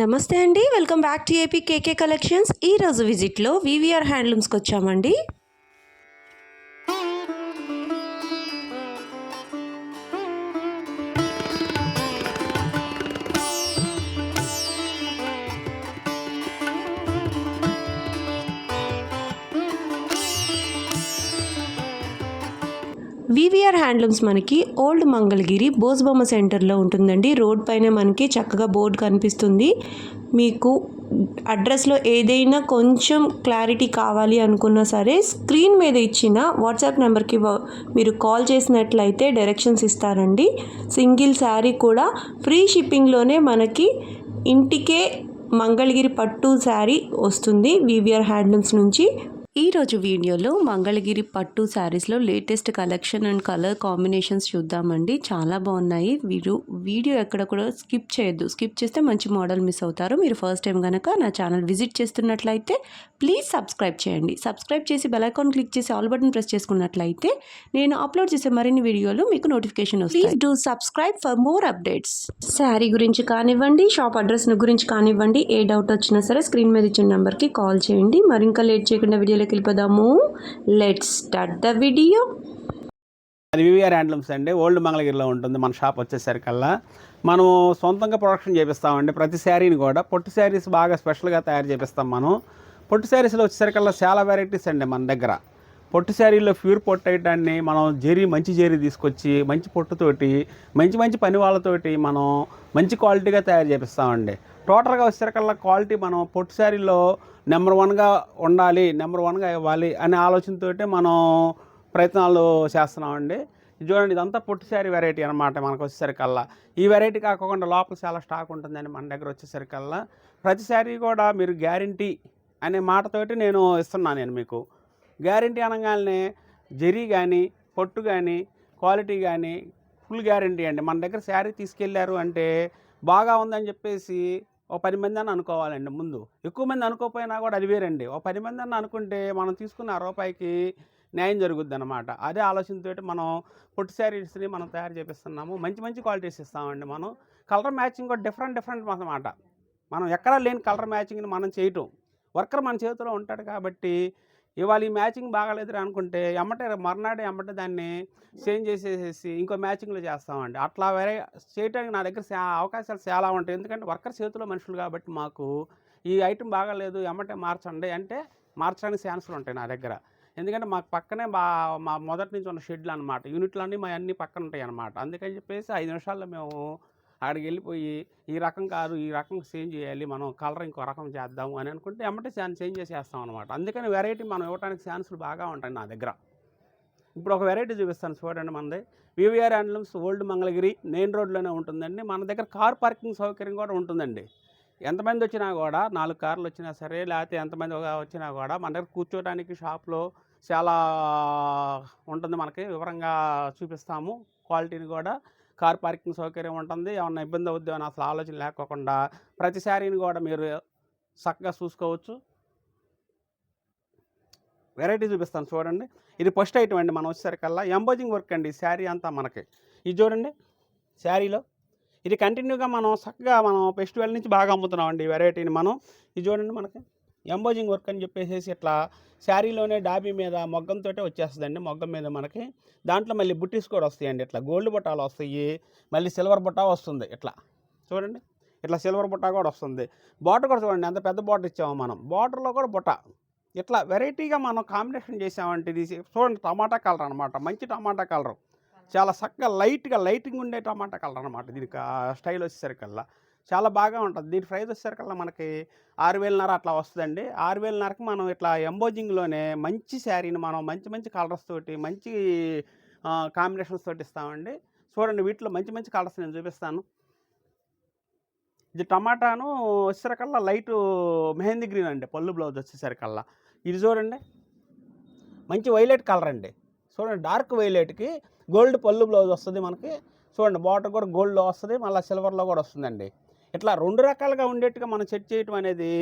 నమస్తే అండి. Welcome back to AP KK collections. ఈ రోజు విజిట్లో వివిఆర్ హ్యాండ్లూమ్స్కి వచ్చామండి. వివిఆర్ హ్యాండ్లూమ్స్ మనకి ఓల్డ్ మంగళగిరి బోస్బొమ్మ సెంటర్లో ఉంటుందండి. రోడ్ పైన మనకి చక్కగా బోర్డు కనిపిస్తుంది. మీకు అడ్రస్లో ఏదైనా కొంచెం క్లారిటీ కావాలి అనుకున్నా సరే స్క్రీన్ మీద ఇచ్చిన వాట్సాప్ నెంబర్కి మీరు కాల్ చేసినట్లయితే డైరెక్షన్స్ ఇస్తారండి. సింగిల్ శారీ కూడా ఫ్రీ షిప్పింగ్లోనే మనకి ఇంటికే మంగళగిరి పట్టు శారీ వస్తుంది వివిఆర్ హ్యాండ్లూమ్స్ నుంచి. ఈరోజు వీడియోలో మంగళగిరి పట్టు శారీస్లో latest collection and colour combinations చూద్దామండి. చాలా బాగున్నాయి. వీరు వీడియో ఎక్కడ కూడా స్కిప్ చేయొద్దు. స్కిప్ చేస్తే మంచి మోడల్ మిస్ అవుతారు. మీరు ఫస్ట్ టైం కనుక నా ఛానల్ విజిట్ చేస్తున్నట్లయితే ప్లీజ్ సబ్స్క్రైబ్ చేయండి. సబ్స్క్రైబ్ చేసి బెల్ ఐకాన్ క్లిక్ చేసి ఆల్ బటన్ ప్రెస్ చేసుకున్నట్లయితే నేను అప్లోడ్ చేసే మరిన్ని వీడియోలు మీకు నోటిఫికేషన్ వస్తాయి. Please do subscribe for more updates. Sari గురించి కానివ్వండి షాప్ అడ్రస్ గురించి కానివ్వండి ఏ డౌట్ వచ్చినా సరే స్క్రీన్ మీద ఇచ్చిన నెంబర్కి కాల్ చేయండి. మరి ఇంకా లేట్ చేయకుండా వీడియోలోకి వెళ్ళిపోదాము. లెట్స్ స్టార్ట్ ద వీడియో అది వివిఆర్ హ్యాండ్లూమ్స్ అండి. ఓల్డ్ మంగళగిరిలో ఉంటుంది. మన షాప్ వచ్చేసరికల్లా మనం సొంతంగా ప్రొడక్షన్ చేపిస్తామండి. ప్రతి శారీని కూడా. పొట్టు శారీస్ బాగా స్పెషల్గా తయారు చేపిస్తాం మనం. పొట్టు శారీస్లో వచ్చేసరికల్లా చాలా వెరైటీస్ అండి మన దగ్గర. పొట్టు శారీలో ప్యూర్ పొట్టు ఐటాన్ని మనం జెరీ మంచి జెరీ తీసుకొచ్చి మంచి పొట్టుతోటి మంచి మంచి పని వాళ్ళతోటి మనం మంచి క్వాలిటీగా తయారు చేపిస్తామండి. టోటల్గా వచ్చేసరికల్లా క్వాలిటీ మనం పొట్టు శారీలో నెంబర్ వన్గా ఉండాలి నెంబర్ వన్గా ఇవ్వాలి అనే ఆలోచనతో మనం ప్రయత్నాలు చేస్తున్నామండి. చూడండి ఇదంతా పొట్టు శారీ వెరైటీ అనమాట మనకు వచ్చేసరికల్లా. ఈ వెరైటీ కాకుండా లోపల చాలా స్టాక్ ఉంటుందండి మన దగ్గర వచ్చేసరికల్లా. ప్రతి శారీ కూడా మీరు గ్యారంటీ అనే మాటతోటి నేను ఇస్తున్నాను నేను మీకు. గ్యారంటీ అనగానే జరీ కానీ పొట్టు కానీ క్వాలిటీ కానీ ఫుల్ గ్యారంటీ అండి. మన దగ్గర శారీ తీసుకెళ్ళారు అంటే బాగా ఉందని చెప్పేసి ఓ పది మంది అని అనుకోవాలండి ముందు. ఎక్కువ మంది అనుకోకపోయినా కూడా అది వేరండి. ఓ పది మంది అని అనుకుంటే మనం తీసుకున్న రూపాయికి న్యాయం జరుగుద్ది అనమాట అదే ఆలోచనతో మనం పొట్టు శారీస్ని మనం తయారు చేపిస్తున్నాము. మంచి మంచి క్వాలిటీస్ ఇస్తామండి మనం. కలర్ మ్యాచింగ్ కూడా డిఫరెంట్ డిఫరెంట్ అన్నమాట. మనం ఎక్కడా లేని కలర్ మ్యాచింగ్ని మనం చేయటం. వర్కర్ మన చేతిలో ఉంటాడు కాబట్టి ఇవాళ ఈ మ్యాచింగ్ బాగాలేదు అనుకుంటే ఎమ్మటే మర్నాడే ఎమ్మటే దాన్ని చేంజ్ చేసేసేసి ఇంకో మ్యాచింగ్లో చేస్తామండి. అట్లా వేరే చేయడానికి నా దగ్గర అవకాశాలు చాలా ఉంటాయి. ఎందుకంటే వర్కర్ చేతిలో మనుషులు కాబట్టి మాకు ఈ ఐటెం బాగాలేదు ఎమ్మటే మార్చండి అంటే మార్చడానికి ఛాన్సులు ఉంటాయి నా దగ్గర. ఎందుకంటే మాకు పక్కనే బా మా మొదటి నుంచి ఉన్న షెడ్లు అనమాట యూనిట్లు అన్నీ మా అన్ని పక్కన ఉంటాయి అనమాట అందుకని చెప్పేసి ఐదు నిమిషాల్లో మేము అక్కడికి వెళ్ళిపోయి ఈ రకం కాదు ఈ రకం చేంజ్ చేయాలి మనం కలర్ ఇంకో రకం చేద్దాము అని అనుకుంటే ఎమ్మటే ఛాన్స్ చేంజ్ చేసేస్తాం అనమాట అందుకని వెరైటీ మనం ఇవ్వడానికి ఛాన్సులు బాగా ఉంటాయి నా దగ్గర. ఇప్పుడు ఒక వెరైటీ చూపిస్తాను చూడండి మనది VVR handlooms old Mangalagiri main రోడ్లోనే ఉంటుందండి. మన దగ్గర కార్ పార్కింగ్ సౌకర్యం కూడా ఉంటుందండి. ఎంతమంది వచ్చినా కూడా నాలుగు కార్లు వచ్చినా సరే లేకపోతే ఎంతమంది ఒక- వచ్చినా కూడా మన దగ్గర కూర్చోడానికి షాప్లో చాలా ఉంటుంది. మనకి వివరంగా చూపిస్తాము. క్వాలిటీని కూడా కార్ పార్కింగ్ సౌకర్యం ఉంటుంది. ఏమన్నా ఇబ్బంది అవుద్ది అని అసలు ఆలోచన లేకోకుండా ప్రతి శారీని కూడా మీరు చక్కగా చూసుకోవచ్చు. వెరైటీ చూపిస్తాను చూడండి. ఇది ఫస్ట్ ఐటమ్ అండి మనం వచ్చేసరికల్లా. ఎంబోజింగ్ వర్క్ అండి శారీ అంతా మనకి. ఇది చూడండి శారీలో. ఇది కంటిన్యూగా మనం చక్కగా మనం ఫెస్టివల్ నుంచి బాగా అమ్ముతున్నాం అండి ఈ వెరైటీని మనం. ఇది చూడండి మనకి. ఎంబోజింగ్ వర్క్ అని చెప్పేసి ఇట్లా శారీలోనే డాబీ మీద మొగ్గంతో వచ్చేస్తుందండి. మొగ్గం మీద మనకి దాంట్లో మళ్ళీ బుట్టీస్ కూడా వస్తాయండి. ఇట్లా గోల్డ్ బుట్టాలు వస్తాయి మళ్ళీ సిల్వర్ బుట్ట వస్తుంది ఇట్లా. చూడండి ఇట్లా సిల్వర్ బుట్ట కూడా వస్తుంది. బాటర్ కూడా చూడండి ఎంత పెద్ద బాటర్ ఇచ్చాము మనం. బాటర్లో కూడా బుట్ట ఇట్లా వెరైటీగా మనం కాంబినేషన్ చేసామంటే ఇది చూడండి టమాటా కలర్ అనమాట మంచి టమాటా కలర్. చాలా చక్కగా లైట్గా లైటింగ్ ఉండే టమాటా కలర్ అనమాట దీనికి ఆ స్టైల్ వచ్చేసరికల్లా. చాలా బాగా ఉంటుంది. దీని ప్రైస్ వచ్చేసరికల్లా మనకి ఆరు వేలన్నర అట్లా వస్తుందండి. ఆరు వేలన్నరకు మనం ఇట్లా ఎంబోజింగ్లోనే మంచి శారీని మనం మంచి మంచి కలర్స్ తోటి మంచి కాంబినేషన్స్ తోటి ఇస్తామండి. చూడండి వీటిలో మంచి మంచి కలర్స్ నేను చూపిస్తాను. ఇది టమాటాను వచ్చేసరికల్లా లైట్ మెహందీ గ్రీన్ అండి. పళ్ళు బ్లౌజ్ వచ్చేసరికల్లా. ఇది చూడండి. మంచి వైలెట్ కలర్ అండి. చూడండి డార్క్ వైలెట్కి గోల్డ్ పళ్ళు బ్లౌజ్ వస్తుంది మనకి. చూడండి బాటర్ కూడా గోల్డ్లో వస్తుంది. మళ్ళీ సిల్వర్లో కూడా వస్తుందండి. ఇట్లా రెండు రకాలుగా ఉండేట్టుగా మనం సెట్ చేయటం అనేది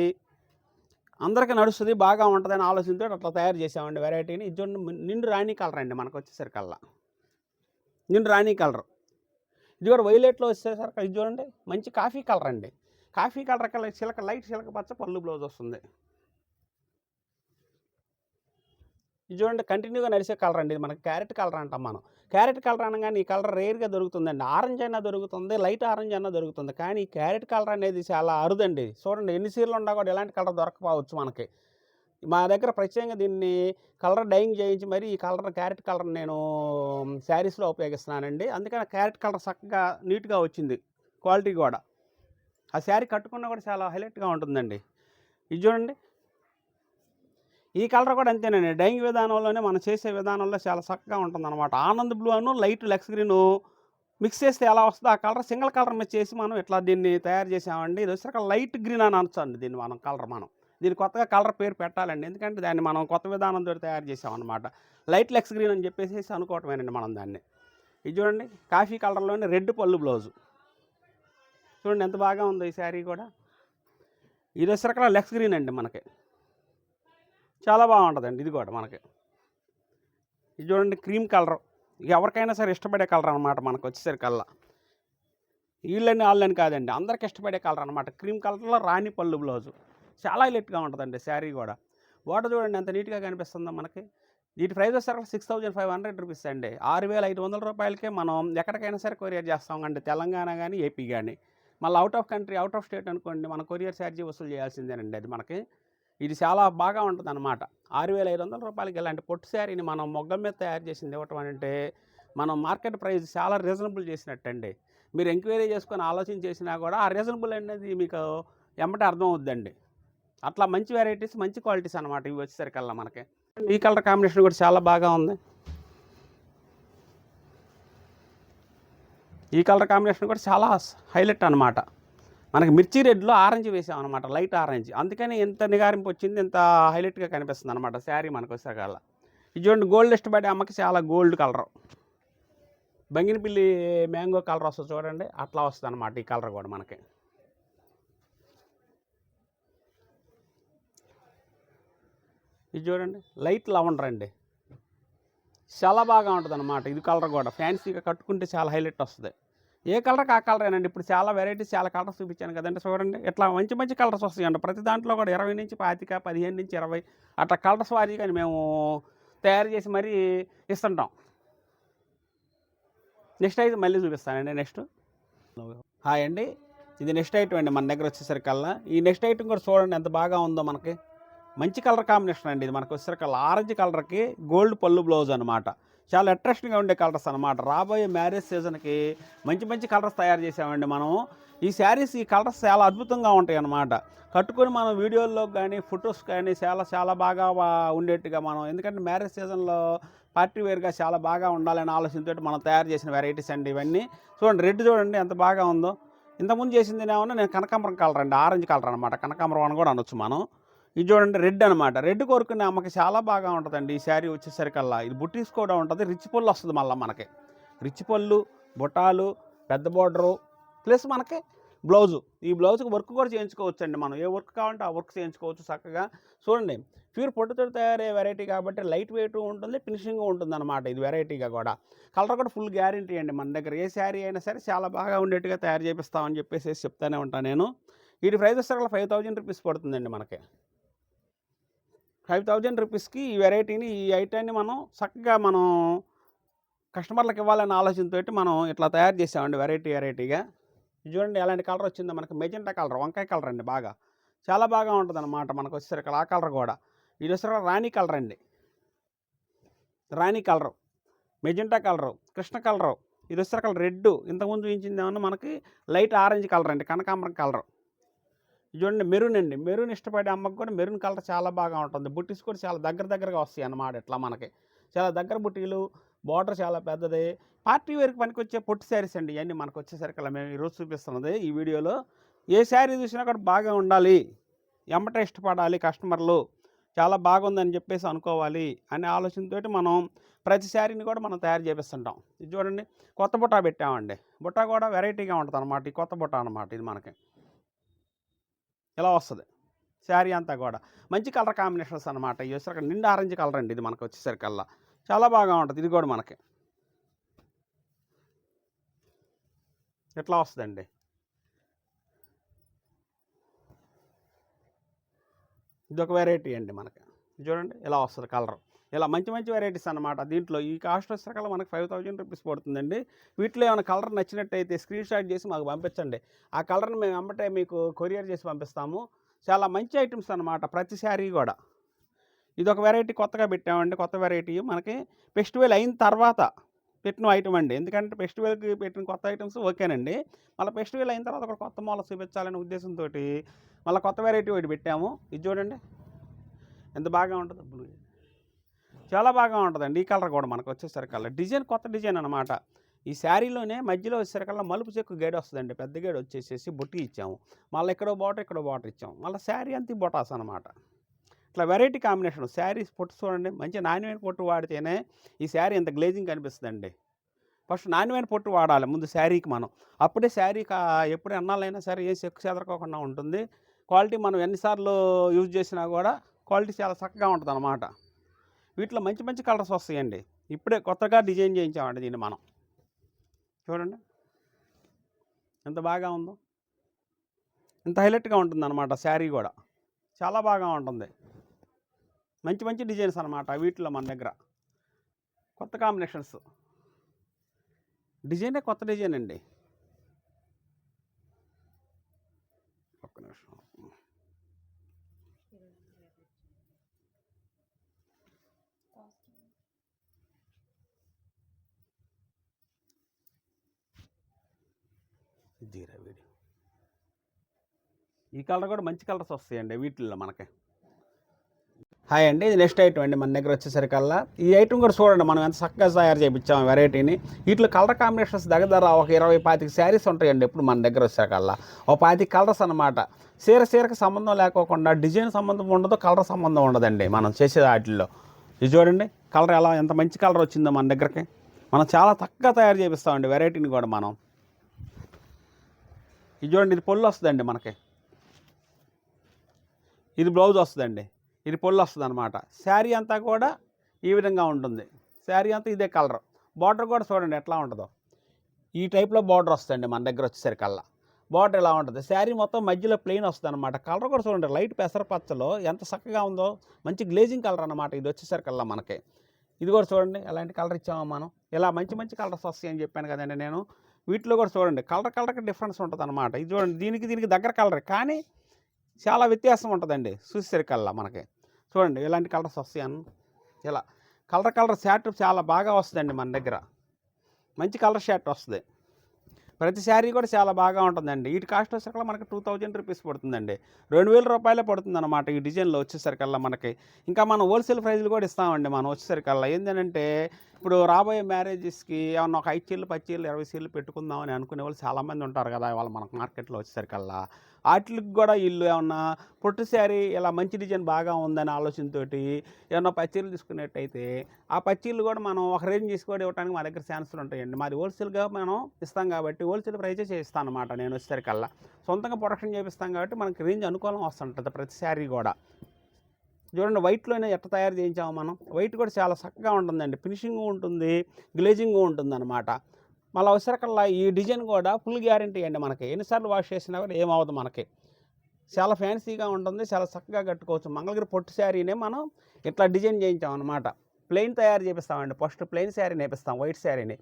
అందరికీ నడుస్తుంది బాగా ఉంటుందని ఆలోచనతో అట్లా తయారు చేసామండి వెరైటీని. ఇది నిండు రాణి కలర్ అండి మనకు వచ్చేసరికల్లా. నిండు రాణి కలర్. ఇది కూడా వైలెట్లో వచ్చేసరికి ఇది చూడండి మంచి కాఫీ కలర్ అండి. కాఫీ కలర్ కలర్ చిలక లైట్ చిలక పచ్చ పళ్ళు బ్లౌజ్ వస్తుంది. ఇది చూడండి కంటిన్యూగా నడిచే కలర్ అండి. ఇది మనకి క్యారెట్ కలర్ అంటాం మనం. క్యారెట్ కలర్ అనగానే ఈ కలర్ రేర్గా దొరుకుతుందండి. ఆరెంజ్ అయినా దొరుకుతుంది లైట్ ఆరెంజ్ అయినా దొరుకుతుంది. కానీ క్యారెట్ కలర్ అనేది చాలా అరుదండి. చూడండి ఎన్ని సీర్లు ఉన్నా కూడా ఇలాంటి కలర్ దొరకపోవచ్చు మనకి. మా దగ్గర ప్రత్యేకంగా దీన్ని కలర్ డైయింగ్ చేయించి మరి ఈ కలర్ క్యారెట్ కలర్ నేను శారీస్లో ఉపయోగిస్తున్నానండి. అందుకని క్యారెట్ కలర్ చక్కగా నీట్గా వచ్చింది. క్వాలిటీ కూడా. ఆ శారీ కట్టుకున్నా కూడా చాలా హైలైట్గా ఉంటుందండి. ఇది చూడండి. ఈ కలర్ కూడా అంతేనండి. డైయింగ్ విధానంలోనే మనం చేసే విధానంలో చాలా చక్కగా ఉంటుంది అనమాట ఆనంద్ బ్లూ అను లైట్ లెక్స్ గ్రీను మిక్స్ చేస్తే ఎలా వస్తుందో ఆ కలర్ సింగిల్ కలర్ మీద చేసి మనం ఇట్లా దీన్ని తయారు చేసామండి. ఇది వచ్చేసరికి లైట్ గ్రీన్ అని అనొచ్చండి దీన్ని మనం కలర్ మనం. దీని కొత్తగా కలర్ పేరు పెట్టాలండి. ఎందుకంటే దాన్ని మనం కొత్త విధానంతో తయారు చేసామన్నమాట. లైట్ లెక్స్ గ్రీన్ అని చెప్పేసి అనుకోవటమేనండి మనం దాన్ని. ఇది చూడండి కాఫీ కలర్లోనే రెడ్ పళ్ళు బ్లౌజు. చూడండి ఎంత బాగా ఉందో ఈ శారీ కూడా. ఇది వచ్చేసరికి లెక్స్ గ్రీన్ అండి మనకి. చాలా బాగుంటుందండి ఇది కూడా మనకి. ఇది చూడండి క్రీమ్ కలర్. ఎవరికైనా సరే ఇష్టపడే కలర్ అనమాట మనకు వచ్చేసరికల్లా. వీళ్ళని వాళ్ళని కాదండి అందరికి ఇష్టపడే కలర్ అనమాట క్రీమ్ కలర్లో రాణి పళ్ళు బ్లౌజు. చాలా హైలైట్గా ఉంటుందండి శారీ కూడా. బోర్డర్ చూడండి ఎంత నీట్గా కనిపిస్తుందో మనకి. వీటి ప్రైస్ వచ్చేసరికి six thousand five hundred rupees అండి. ఆరు వేల ఐదు వందల రూపాయలకే మనం ఎక్కడికైనా సరే కొరియర్ చేస్తాం అండి. తెలంగాణ కానీ ఏపీ కానీ మళ్ళీ out of country out of state అనుకోండి మన కొరియర్ ఛార్జీ వసూలు చేయాల్సిందేనండి అది మనకి. ఇది చాలా బాగా ఉంటుంది అనమాట ఆరు వేల ఐదు వందల రూపాయలకి ఇలాంటి పొట్టు శారీని మనం మొగ్గం మీద తయారు చేసింది ఇవ్వటం అంటే మనం మార్కెట్ ప్రైస్ చాలా రీజనబుల్ చేసినట్టండి. మీరు ఎంక్వైరీ చేసుకొని ఆలోచన చేసినా కూడా ఆ రీజనబుల్ అనేది మీకు ఎమ్మటే అర్థం అవుద్దండి అట్లా మంచి వెరైటీస్ మంచి క్వాలిటీస్ అనమాట ఇవి వచ్చేసరికల్లా మనకి. ఈ కలర్ కాంబినేషన్ కూడా చాలా బాగా ఉంది. ఈ కలర్ కాంబినేషన్ కూడా చాలా హైలైట్ అనమాట మనకి మిర్చి రెడ్లో ఆరెంజ్ వేసాం అనమాట లైట్ ఆరెంజ్. అందుకని ఎంత నిగారింపు వచ్చింది ఎంత హైలైట్గా కనిపిస్తుంది అనమాట శారీ మనకు వచ్చేకల్లా ఇది చూడండి గోల్డ్ ఇష్టపడే అమ్మకి చాలా gold colour. Banginapalli mango colour వస్తుంది చూడండి అట్లా వస్తుంది అనమాట ఈ కలర్ కూడా మనకి. ఇది చూడండి లైట్ లవండర్ అండి. చాలా బాగా ఉంటుంది అనమాట ఇది కలర్ కూడా. ఫ్యాన్సీగా కట్టుకుంటే చాలా హైలైట్ వస్తుంది. ఏ కలర్కి ఆ కలరేనండి ఇప్పుడు చాలా వెరైటీస్ చాలా కలర్స్ చూపించాను కదండి. చూడండి ఇట్లా మంచి మంచి కలర్స్ వస్తాయండి ప్రతి దాంట్లో కూడా ఇరవై నుంచి పాతిక పదిహేను నుంచి ఇరవై అట్లా కలర్స్ వారీగా మేము తయారు చేసి మరీ ఇస్తుంటాం. నెక్స్ట్ అయితే మళ్ళీ చూపిస్తానండి. నెక్స్ట్ హాయ్ అండి. ఇది నెక్స్ట్ ఐటమ్ అండి మన దగ్గర వచ్చేసరికల్లా. ఈ నెక్స్ట్ ఐటమ్ కూడా చూడండి ఎంత బాగా ఉందో మనకి. మంచి కలర్ కాంబినేషన్ అండి ఇది. మనకు వచ్చేసరికల్లా ఆరెంజ్ కలర్కి గోల్డ్ పళ్ళు బ్లౌజ్ అనమాట చాలా అట్రాక్షన్గా ఉండే కలర్స్ అనమాట రాబోయే మ్యారేజ్ సీజన్కి మంచి మంచి కలర్స్ తయారు చేసామండి మనం. ఈ శారీస్ ఈ కలర్స్ చాలా అద్భుతంగా ఉంటాయి అన్నమాట. కట్టుకొని మనం వీడియోల్లో కానీ ఫొటోస్ కానీ చాలా చాలా బాగా ఉండేట్టుగా మనం ఎందుకంటే మ్యారేజ్ సీజన్లో పార్టీ వేర్గా చాలా బాగా ఉండాలనే ఆలోచనతో మనం తయారు చేసిన వెరైటీస్ అండి ఇవన్నీ. చూడండి రెడ్ చూడండి ఎంత బాగా ఉందో. ఇంతకుముందు చేసింది ఏమన్నా నేను కనకాంబరం కలర్ అండి ఆరెంజ్ కలర్ అనమాట కనకాంబరం అని కూడా అనొచ్చు మనం. ఇది చూడండి రెడ్ అనమాట రెడ్ కోరుకునే అమ్మకి చాలా బాగా ఉంటుందండి ఈ శారీ వచ్చేసరికల్లా. ఇది బుట్టీస్ కూడా ఉంటుంది. రిచ్ పళ్ళు వస్తుంది మళ్ళీ మనకి. రిచ్ పళ్ళు బుటాలు పెద్ద బోర్డరు ప్లస్ మనకి బ్లౌజు. ఈ బ్లౌజ్కి వర్క్ కూడా చేయించుకోవచ్చు అండి మనం. ఏ వర్క్ కావాలంటే ఆ వర్క్ చేయించుకోవచ్చు చక్కగా. చూడండి ప్యూర్ పొట్టుతో తయారయ్యే వెరైటీ కాబట్టి లైట్ వెయిట్ ఉంటుంది ఫినిషింగ్ ఉంటుంది అనమాట ఇది వెరైటీగా కూడా. కలర్ కూడా ఫుల్ గ్యారంటీ అండి మన దగ్గర. ఏ శారీ అయినా సరే చాలా బాగా ఉండేట్టుగా తయారు చేపిస్తామని చెప్పేసి చెప్తానే ఉంటాను నేను. వీటి ప్రైస్ వచ్చేసరికి ఫైవ్ థౌజండ్ రూపీస్ పడుతుందండి మనకి. ఫైవ్ థౌజండ్ రూపీస్కి ఈ వెరైటీని ఈ ఐటాన్ని మనం చక్కగా మనం కస్టమర్లకు ఇవ్వాలనే ఆలోచనతో మనం ఇట్లా తయారు చేసామండి వెరైటీ వెరైటీగా. ఇది చూడండి ఎలాంటి కలర్ వచ్చిందో మనకి మెజెంటా కలర్ వంకాయ కలర్ అండి బాగా. చాలా బాగా ఉంటుంది అనమాట మనకు వచ్చేసరికి ఆ కలర్ కూడా. ఇది వచ్చేసరికి రాణి కలర్ అండి. రాణి colour magenta colour Krishna colour ఇది వచ్చేసరికి రెడ్ ఇంతకుముందు చూపించింది ఏమన్నా మనకి లైట్ ఆరెంజ్ కలర్ అండి కనకాంబరం కలరు. చూడండి మెరూన్ అండి. మెరూన్ ఇష్టపడే అమ్మకి కూడా మెరూన్ కలర్ చాలా బాగా ఉంటుంది. బుట్టీస్ కూడా చాలా దగ్గర దగ్గరగా వస్తాయి అన్నమాట ఇట్లా మనకి. చాలా దగ్గర బుట్టీలు బార్డర్ చాలా పెద్దది. పార్టీ వేర్కి పనికొచ్చే పొట్టి శారీస్ అండి. ఇవన్నీ మనకు వచ్చేసరికి అలా మేము ఈరోజు చూపిస్తున్నది ఈ వీడియోలో. ఏ శారీ చూసినా కూడా బాగా ఉండాలి. ఎమ్మట ఇష్టపడాలి కస్టమర్లు. చాలా బాగుందని చెప్పేసి అనుకోవాలి అనే ఆలోచనతోటి మనం ప్రతి శారీని కూడా మనం తయారు చేపిస్తుంటాం. ఇది చూడండి కొత్త బుట్ట పెట్టామండి. బుట్ట కూడా వెరైటీగా ఉంటుంది అనమాట ఈ కొత్త బుట్ట అనమాట ఇది మనకి. ఇలా వస్తుంది. శారీ అంతా కూడా మంచి కలర్ కాంబినేషన్స్ అనమాట ఇవి వచ్చేసరికి నిండా ఆరెంజ్ కలర్ అండి. ఇది మనకు వచ్చేసరికల్లా. చాలా బాగా ఉంటుంది. ఇది కూడా మనకి. ఎట్లా వస్తుందండి? ఇది ఒక వెరైటీ అండి మనకి. చూడండి. ఇలా వస్తుంది కలర్. ఇలా మంచి మంచి వెరైటీస్ అన్నమాట. దీంట్లో ఈ కాస్ట్ వచ్చేసరికి మనకి ఫైవ్ థౌజండ్ రూపీస్ పడుతుందండి. వీటిలో ఏమైనా కలర్ నచ్చినట్టయితే స్క్రీన్ షాట్ చేసి మాకు పంపించండి. ఆ కలర్ని మేము వెంబటే మీకు కొరియర్ చేసి పంపిస్తాము. చాలా మంచి ఐటమ్స్ అన్నమాట ప్రతి శారీ కూడా. ఇది ఒక వెరైటీ కొత్తగా పెట్టామండి. కొత్త వెరైటీ మనకి ఫెస్టివల్ అయిన తర్వాత పెట్టిన ఐటమ్ అండి. ఎందుకంటే ఫెస్టివల్కి పెట్టిన కొత్త ఐటమ్స్ ఓకేనండి. మళ్ళీ ఫెస్టివల్ అయిన తర్వాత ఒక కొత్త మూల చూపించాలనే ఉద్దేశంతో మళ్ళీ కొత్త వెరైటీ ఒకటి పెట్టాము. ఇది చూడండి. ఎంత బాగా ఉంటుంది బ్లూ చాలా బాగా ఉంటుందండి. ఈ కలర్ కూడా మనకు వచ్చేసరికల్లా. డిజైన్ కొత్త డిజైన్ అనమాట ఈ శారీలోనే మధ్యలో వచ్చేసరికల్లా మలుపు చెక్కు గేడ్ వస్తుందండి. పెద్ద గేడ్ వచ్చేసేసి బొట్టి ఇచ్చాము. మళ్ళీ ఎక్కడో బాటర్ ఎక్కడో బాటర్ ఇచ్చాము. మళ్ళీ శారీ అంతా బొటాస్ అనమాట ఇట్లా వెరైటీ కాంబినేషన్. శారీస్ పొట్టు చూడండి. మంచి నాణ్యమైన పొట్టు వాడితేనే ఈ శారీ ఎంత గ్లేజింగ్ కనిపిస్తుందండి. ఫస్ట్ నాణ్యమైన పొట్టు వాడాలి. ముందు శారీకి మనం. అప్పుడే శారీ ఎప్పుడు ఎన్నాళ్ళైనా సరే ఏం చెక్కు చెదరకోకుండా ఉంటుంది. క్వాలిటీ మనం ఎన్నిసార్లు యూజ్ చేసినా కూడా క్వాలిటీ చాలా చక్కగా ఉంటుంది అనమాట వీటిలో మంచి మంచి కలర్స్ వస్తాయండి. ఇప్పుడే కొత్తగా డిజైన్ చేయించామండి దీన్ని మనం. చూడండి. ఎంత బాగా ఉందో. ఎంత హైలైట్గా ఉంటుంది అనమాట శారీ కూడా. చాలా బాగా ఉంటుంది. మంచి మంచి డిజైన్స్ అనమాట వీటిలో మన దగ్గర. కొత్త కాంబినేషన్స్. డిజైనే కొత్త డిజైన్ అండి. జీరా వేడి. ఈ కలర్ కూడా మంచి కలర్స్ వస్తాయండి వీటిల్లో మనకి. హాయ్ అండి ఇది నెక్స్ట్ ఐటమ్ అండి. మన దగ్గర వచ్చేసరికల్లా ఈ ఐటమ్ కూడా చూడండి మనం ఎంత చక్కగా తయారు చేయించాము వెరైటీని వీటిలో కలర్ కాంబినేషన్స్ దగ్గర ఒక ఇరవై పాతిక శారీస్ ఉంటాయండి ఎప్పుడు మన దగ్గర వచ్చేసరికల్లా. ఒక పాతిక కలర్స్ అనమాట చీర చీరకు సంబంధం లేకోకుండా డిజైన్ సంబంధం ఉండదు కలర్ సంబంధం ఉండదండి మనం చేసే వాటిల్లో. ఇది చూడండి కలర్ ఎలా ఎంత మంచి కలర్ వచ్చిందో మన దగ్గరకి. మనం చాలా తక్కువ తయారు చేపిస్తామండి వెరైటీని కూడా మనం. ఇది చూడండి ఇది పొల్లు వస్తుందండి మనకి. ఇది బ్లౌజ్ వస్తుందండి. ఇది పొల్లు వస్తుంది అనమాట శారీ అంతా కూడా ఈ విధంగా ఉంటుంది. శారీ అంతా ఇదే కలర్. బార్డర్ కూడా చూడండి ఎట్లా ఉంటుందో. ఈ టైప్లో బార్డర్ వస్తుందండి మన దగ్గర వచ్చేసరికల్లా. బార్డర్ ఎలా ఉంటుంది? శారీ మొత్తం మధ్యలో ప్లెయిన్ వస్తుంది అనమాట కలర్ కూడా చూడండి లైట్ పెసరపచ్చలో ఎంత చక్కగా ఉందో మంచి గ్లేజింగ్ కలర్ అనమాట ఇది వచ్చేసరికల్లా మనకి. ఇది కూడా చూడండి ఎలాంటి కలర్ ఇచ్చామో మనం. ఇలా మంచి మంచి కలర్స్ వస్తాయని చెప్పాను కదండి నేను. వీటిలో కూడా చూడండి కలర్ కలర్కి డిఫరెన్స్ ఉంటుంది అనమాట ఇది చూడండి దీనికి దీనికి దగ్గర కలర్ కానీ చాలా వ్యత్యాసం ఉంటుందండి. చూసేసరికల్లా మనకి. చూడండి ఇలాంటి కలర్స్ వస్తాయి అన్న ఇలా. కలర్ కలర్ షర్ట్ చాలా బాగా వస్తుందండి మన దగ్గర. మంచి కలర్ షర్ట్ వస్తుంది. ప్రతి శారీ కూడా చాలా బాగా ఉంటుందండి. వీటి కాస్ట్ వచ్చేసరికి మనకి టూ థౌజండ్ రూపీస్ పడుతుందండి. రెండు వేల రూపాయలే పడుతుంది అనమాట ఈ డిజైన్లో వచ్చేసరికల్లా మనకి. ఇంకా మనం హోల్సేల్ ప్రైజ్లు కూడా ఇస్తామండి మనం వచ్చేసరికల్లా. ఏంటంటే ఇప్పుడు రాబోయే మ్యారేజెస్కి ఏమన్నా ఒక ఐదు చీరలు పది చీరలు ఇరవై చీరలు పెట్టుకుందామని అనుకునే వాళ్ళు చాలామంది ఉంటారు కదా వాళ్ళు మనకు మార్కెట్లో వచ్చేసరికల్లా. వాటికి కూడా వీళ్ళు ఏమన్నా పొట్టు శారీ ఇలా మంచి డిజైన్ బాగా ఉందని ఆలోచనతో ఏమన్నా పచ్చీలు తీసుకున్నట్టయితే ఆ పచ్చీలు కూడా మనం ఒక రేంజ్ తీసుకొని ఇవ్వడానికి మా దగ్గర ఛాన్సులు ఉంటాయండి. మాది హోల్సేల్గా మనం ఇస్తాం కాబట్టి హోల్సేల్ ప్రైజే చేస్తాను అనమాట నేను వచ్చేసరికల్లా. సొంతంగా ప్రొడక్షన్ చేపిస్తాం కాబట్టి మనకి రేంజ్ అనుకూలం వస్తుంటుంది ప్రతి శారీ కూడా. చూడండి వైట్లోనే ఎట్ట తయారు చేయించాము మనం. వైట్ కూడా చాలా చక్కగా ఉంటుందండి. ఫినిషింగ్ ఉంటుంది గ్లేజింగ్ ఉంటుంది అనమాట మళ్ళీ అవసరకల్లా ఈ డిజైన్ కూడా ఫుల్ గ్యారంటీ అండి మనకి. ఎన్నిసార్లు వాష్ చేసినా కూడా ఏమవుతుంది మనకి. చాలా ఫ్యాన్సీగా ఉంటుంది చాలా చక్కగా కట్టుకోవచ్చు. మంగళగిరి పొట్టు శారీనే మనం ఇట్లా డిజైన్ చేయించాం అనమాట ప్లెయిన్ తయారు చేపిస్తామండి. ఫస్ట్ ప్లెయిన్ శారీ నేపిస్తాం వైట్ శారీని.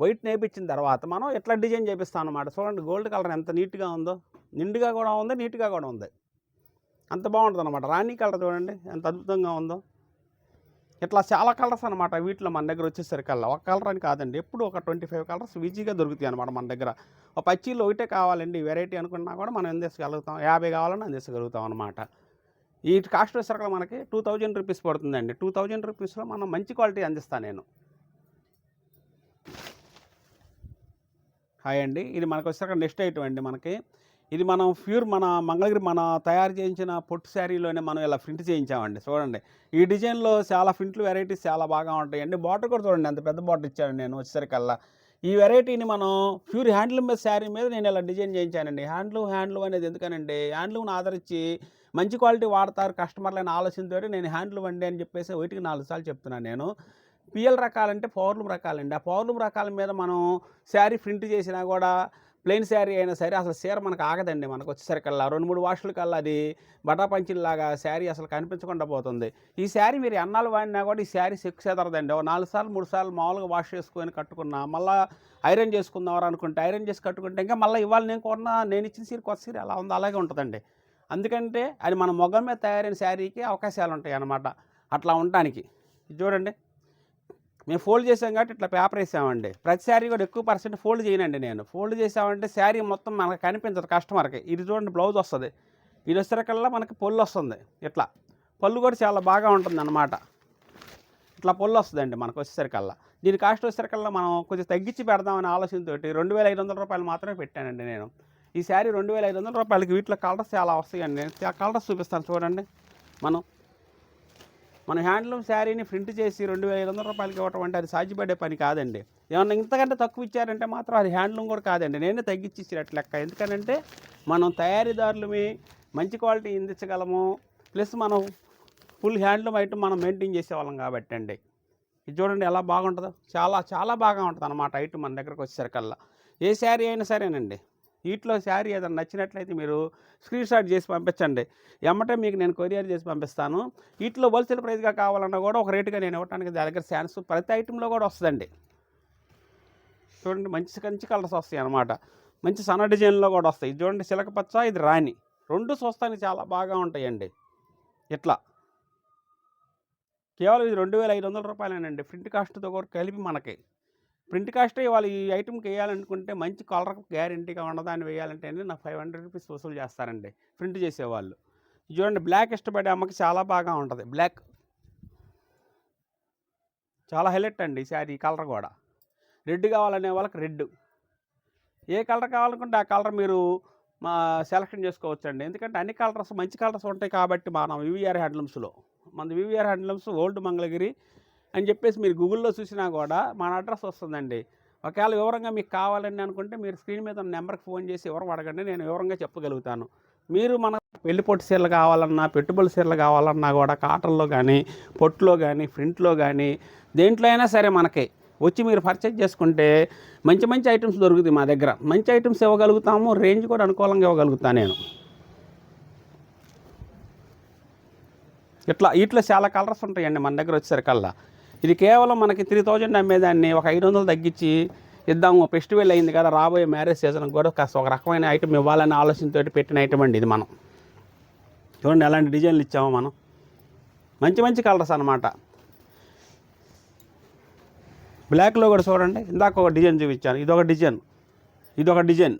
వైట్ నేపించిన తర్వాత మనం ఇట్లా డిజైన్ చేపిస్తాం అనమాట చూడండి గోల్డ్ కలర్ ఎంత నీట్గా ఉందో. నిండుగా కూడా ఉంది నీట్గా కూడా ఉంది. అంత బాగుంటుంది అనమాట రాణి కలర్ చూడండి ఎంత అద్భుతంగా ఉందో. ఇట్లా చాలా కలర్స్ అనమాట వీటిలో మన దగ్గర వచ్చేసరికల్లా. ఒక కలర్ అని కాదండి. ఎప్పుడు ఒక ట్వంటీ ఫైవ్ కలర్స్ ఈజీగా దొరుకుతాయి అనమాట మన దగ్గర. ఒక పచ్చీలు ఒకటే కావాలండి వెరైటీ అనుకున్నా కూడా మనం అందించగలుగుతాం యాభై కావాలని అందించగలుగుతాం అనమాట ఈ కాస్ట్ వచ్చేసరికి మనకి టూ థౌజండ్ రూపీస్ పడుతుందండి. టూ థౌజండ్ రూపీస్లో మనం మంచి క్వాలిటీ అందిస్తాను నేను. హాయ్ అండి. ఇది మనకు వచ్చేసరికి నెక్స్ట్ ఐటమ్ అండి మనకి. ఇది మనం ప్యూర్ మన మంగళగిరి మన తయారు చేయించిన పొట్టు శారీలోనే మనం ఇలా ప్రింట్ చేయించామండి. చూడండి. ఈ డిజైన్లో చాలా ప్రింట్లు వెరైటీస్ చాలా బాగా ఉంటాయండి బాటర్ కూడా చూడండి. అంత పెద్ద బాటర్ ఇచ్చాను నేను వచ్చేసరికల్లా. ఈ వెరైటీని మనం ప్యూర్ హ్యాండ్లూమ్ మీద శారీ మీద నేను ఇలా డిజైన్ చేయించానండి. హ్యాండ్లూమ్ హ్యాండ్లూమ్ అనేది ఎందుకనండి హ్యాండ్లూమ్ని ఆదరించి మంచి క్వాలిటీ వాడతారు కస్టమర్లైన ఆలోచనతో నేను హ్యాండ్లూమ్ అండి అని చెప్పేసి ఒకటికి నాలుగు సార్లు చెప్తున్నాను నేను. పిఎల్ రకాలంటే పవర్లూమ్ రకాలండి. ఆ పవర్లూమ్ రకాల మీద మనం శారీ ప్రింట్ చేసినా కూడా ప్లెయిన్ శారీ అయినా సరే అసలు చీర మనకు ఆగదండి. మనకు వచ్చేసరికల్లా రెండు మూడు వాషుల కల్లా అది బటాపంచిలాగా శారీ అసలు కనిపించకుండా పోతుంది. ఈ శారీ మీరు ఎన్నాళ్ళు వాడినా కూడా ఈ శారీ సెక్కు చెదరదండి. ఒక నాలుగు సార్లు మూడు సార్లు మామూలుగా వాష్ చేసుకొని కట్టుకున్నా మళ్ళీ ఐరన్ చేసుకుందాం అనుకుంటే ఐరన్ చేసి కట్టుకుంటే ఇంకా మళ్ళీ ఇవాళ నేను కొన్న నేను ఇచ్చిన సీర కొత్త సీర అలా ఉంది అలాగే ఉంటుందండి. అందుకంటే అది మన మొగం మీద తయారైన శారీకి అవకాశాలు ఉంటాయి అన్నమాట అట్లా ఉండటానికి చూడండి. మేము ఫోల్డ్ చేసాం కాబట్టి ఇట్లా పేపర్ వేసామండి. ప్రతి శారీ కూడా ఎక్కువ పర్సెంట్ ఫోల్డ్ చేయనండి నేను. ఫోల్డ్ చేసామంటే శారీ మొత్తం మనకు కనిపించదు కస్టమర్కి. ఇది చూడండి బ్లౌజ్ వస్తుంది. ఇది వచ్చేసరికల్లా మనకి పొల్లు వస్తుంది. ఇట్లా. పళ్ళు కూడా చాలా బాగా ఉంటుంది అన్నమాట ఇట్లా పొల్లు వస్తుందండి మనకు వచ్చేసరికల్లా. దీని కాస్ట్ వచ్చేసరికల్లా మనం కొంచెం తగ్గించి పెడదామనే ఆలోచనతో రెండు వేల ఐదు వందల రూపాయలు మాత్రమే పెట్టానండి నేను. ఈ శారీ రెండు వేల ఐదు వందల రూపాయలకి వీటిలో కలర్స్ చాలా వస్తాయండి. నేను ఆ కలర్స్ చూపిస్తాను చూడండి. మనం మన హ్యాండ్లూమ్ శారీని ప్రింట్ చేసి రెండు వేల ఐదు వందల రూపాయలకి ఇవ్వటం అంటే అది సాధ్యపడే పని కాదండి. ఏమన్నా ఇంతకంటే తక్కువ ఇచ్చారంటే మాత్రం అది హ్యాండ్లూమ్ కూడా కాదండి. నేనే తగ్గించి ఇచ్చినట్లు లెక్క. ఎందుకనంటే మనం తయారీదారులమి మంచి క్వాలిటీ అందించగలము. ప్లస్ మనం ఫుల్ హ్యాండ్లూమ్ ఐటమ్ మనం మెయింటైన్ చేసేవాళ్ళం కాబట్టి అండి. ఇది చూడండి ఎలా బాగుంటుందో. చాలా చాలా బాగా ఉంటుంది అన్నమాట ఐటమ్ మన దగ్గరకు వచ్చేసరికల్లా. ఏ శారీ అయినా సరేనండి. వీటిలో శారీ ఏదైనా నచ్చినట్లయితే మీరు స్క్రీన్ షాట్ చేసి పంపించండి. ఎమ్మటే మీకు నేను కొరియర్ చేసి పంపిస్తాను. వీటిలో హోల్సేల్ ప్రైస్గా కావాలన్నా కూడా ఒక రేటుగా నేను ఇవ్వడానికి దాని దగ్గర ఛాన్స్ ప్రతి ఐటెంలో కూడా వస్తుందండి. చూడండి మంచి మంచి కలర్స్ వస్తాయి అన్నమాట. మంచి సన్న డిజైన్లో కూడా వస్తాయి. ఇది చూడండి చిలకపచ్చ ఇది రాణి. రెండు చూస్తానికి చాలా బాగా ఉంటాయండి. ఇట్లా. కేవలం ఇది రెండు వేల ఐదు వందల రూపాయలేనండి. ప్రింట్ కాస్ట్తో కూడా కలిపి మనకి. ప్రింట్ కాస్ట్ ఇవాళ ఈ ఐటమ్కి వేయాలనుకుంటే మంచి కలర్ గ్యారంటీగా ఉన్నదాన్ని వేయాలంటే నాకు ఫైవ్ హండ్రెడ్ రూపీస్ వసూలు చేస్తారండి ప్రింట్ చేసేవాళ్ళు. చూడండి బ్లాక్ ఇష్టపడే అమ్మకి చాలా బాగా ఉంటుంది. బ్లాక్ చాలా హైలైట్ అండి ఈసారి ఈ కలర్ కూడా. రెడ్ కావాలనే వాళ్ళకి రెడ్. ఏ కలర్ కావాలనుకుంటే ఆ కలర్ మీరు మా సెలక్షన్ చేసుకోవచ్చండి. ఎందుకంటే అన్ని కలర్స్ మంచి కలర్స్ ఉంటాయి కాబట్టి మనం వివిఆర్ హ్యాండ్లూమ్స్లో. మన వివిఆర్ హ్యాండ్లూమ్స్ ఓల్డ్ మంగళగిరి అని చెప్పేసి మీరు గూగుల్లో చూసినా కూడా మన అడ్రస్ వస్తుందండి. ఒకవేళ వివరంగా మీకు కావాలని అనుకుంటే మీరు స్క్రీన్ మీద ఉన్న నెంబర్కి ఫోన్ చేసి వివరం అడగండి నేను వివరంగా చెప్పగలుగుతాను. మీరు మన పెళ్ళిపొట్టు సీరలు చీరలు కావాలన్నా పెట్టుబడి చీరలు కావాలన్నా కూడా కాటన్లో కానీ పొట్టులో కానీ ప్రింట్లో కానీ దేంట్లో అయినా సరే మనకి వచ్చి మీరు పర్చేజ్ చేసుకుంటే మంచి మంచి ఐటమ్స్ దొరుకుతాయి మా దగ్గర. మంచి ఐటమ్స్ ఇవ్వగలుగుతాము రేంజ్ కూడా అనుకూలంగా ఇవ్వగలుగుతాను నేను. ఇట్లా వీటిలో చాలా కలర్స్ ఉంటాయండి మన దగ్గర వచ్చేసరికల్లా. ఇది కేవలం మనకి త్రీ థౌజండ్ అమ్మేదాన్ని ఒక ఐదు వందలు తగ్గించి ఇద్దాము ఫెస్టివల్ అయింది కదా రాబోయే మ్యారేజ్ సీజన్ కూడా కాస్త ఒక రకమైన ఐటమ్ ఇవ్వాలనే ఆలోచనతో పెట్టిన ఐటమ్ అండి ఇది మనం. చూడండి ఎలాంటి డిజైన్లు ఇచ్చాము మనం. మంచి మంచి కలర్స్ అనమాట బ్లాక్లో కూడా చూడండి ఇందాక ఒక డిజైన్ చూపించాను. ఇది ఒక డిజైన్ ఇది ఒక డిజైన్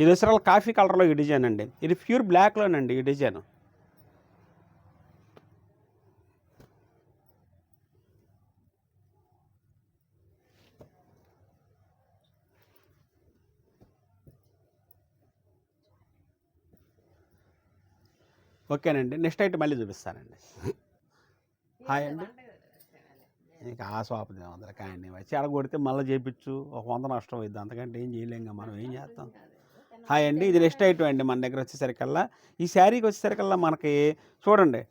ఇది వచ్చి కాఫీ కలర్లో ఈ డిజైన్ అండి. ఇది ప్యూర్ బ్లాక్లోనండి ఈ డిజైన్ ఓకేనండి. నెక్స్ట్ ఐటమ్ మళ్ళీ చూపిస్తానండి. హాయ్ అండి. ఇంకా ఆ స్వాప వందల కాయండి వచ్చి అడగొడితే మళ్ళీ చేపించు ఒక వంద నష్టం అవుతుంది అంతకంటే ఏం చేయలేం మనం. ఏం చేస్తాం? హాయ్ అండి. ఇది నెక్స్ట్ ఐటమ్ అండి మన దగ్గర వచ్చేసరికల్లా. ఈ శారీకి వచ్చేసరికల్లా మనకి చూడండి.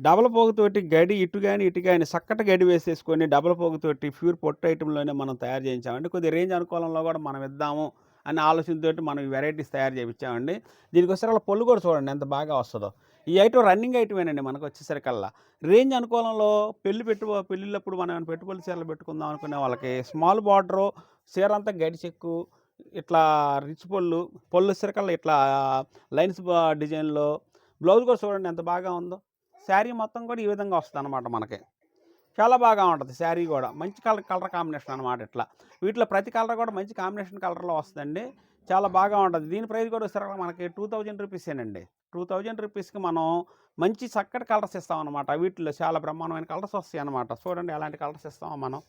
డబల్ పోగుతోటి గడి ఇటు కానీ ఇటు కానీ చక్కటి గడి వేసేసుకొని డబల్ పోగుతోటి ప్యూర్ పొట్టు ఐటెంలోనే మనం తయారు చేయించామండి. కొద్ది రేంజ్ అనుకూలంలో కూడా మనం ఇద్దాము అనే ఆలోచనతోటి మనం ఈ వెరైటీస్ తయారు చేయించామండి. దీనికి వచ్చేసరికి పొల్లు కూడా చూడండి ఎంత బాగా వస్తుందో. ఈ ఐటమ్ రన్నింగ్ ఐటమేనండి మనకు వచ్చేసరికల్లా రేంజ్ అనుకూలంలో పెళ్ళి పెట్టు పెళ్ళిళ్ళప్పుడు మనం ఏమైనా పెట్టుబడి చీరలు పెట్టుకుందాం అనుకునే వాళ్ళకి స్మాల్ బార్డరు చీర అంతా గడి చెక్కు ఇట్లా రిచ్ పళ్ళు పళ్ళు వచ్చేసరికల్లా ఇట్లా లైన్స్ డిజైన్లో బ్లౌజ్ కూడా చూడండి ఎంత బాగా ఉందో. శారీ మొత్తం కూడా ఈ విధంగా వస్తుంది అనమాట మనకి. చాలా బాగా ఉంటుంది శారీ కూడా. మంచి కలర్ కలర్ కాంబినేషన్ అనమాట ఇట్లా. వీటిలో ప్రతి కలర్ కూడా మంచి కాంబినేషన్ కలర్లో వస్తుందండి. చాలా బాగా ఉంటుంది. దీని ప్రైస్ కూడా సరే మనకి టూ థౌజండ్ రూపీసేనండి టూ థౌజండ్ రూపీస్కి మనం మంచి చక్కటి కలర్స్ ఇస్తాం అనమాట వీటిలో చాలా బ్రహ్మాండమైన కలర్స్ వస్తాయి అనమాట చూడండి ఎలాంటి కలర్స్ ఇస్తామో మనం.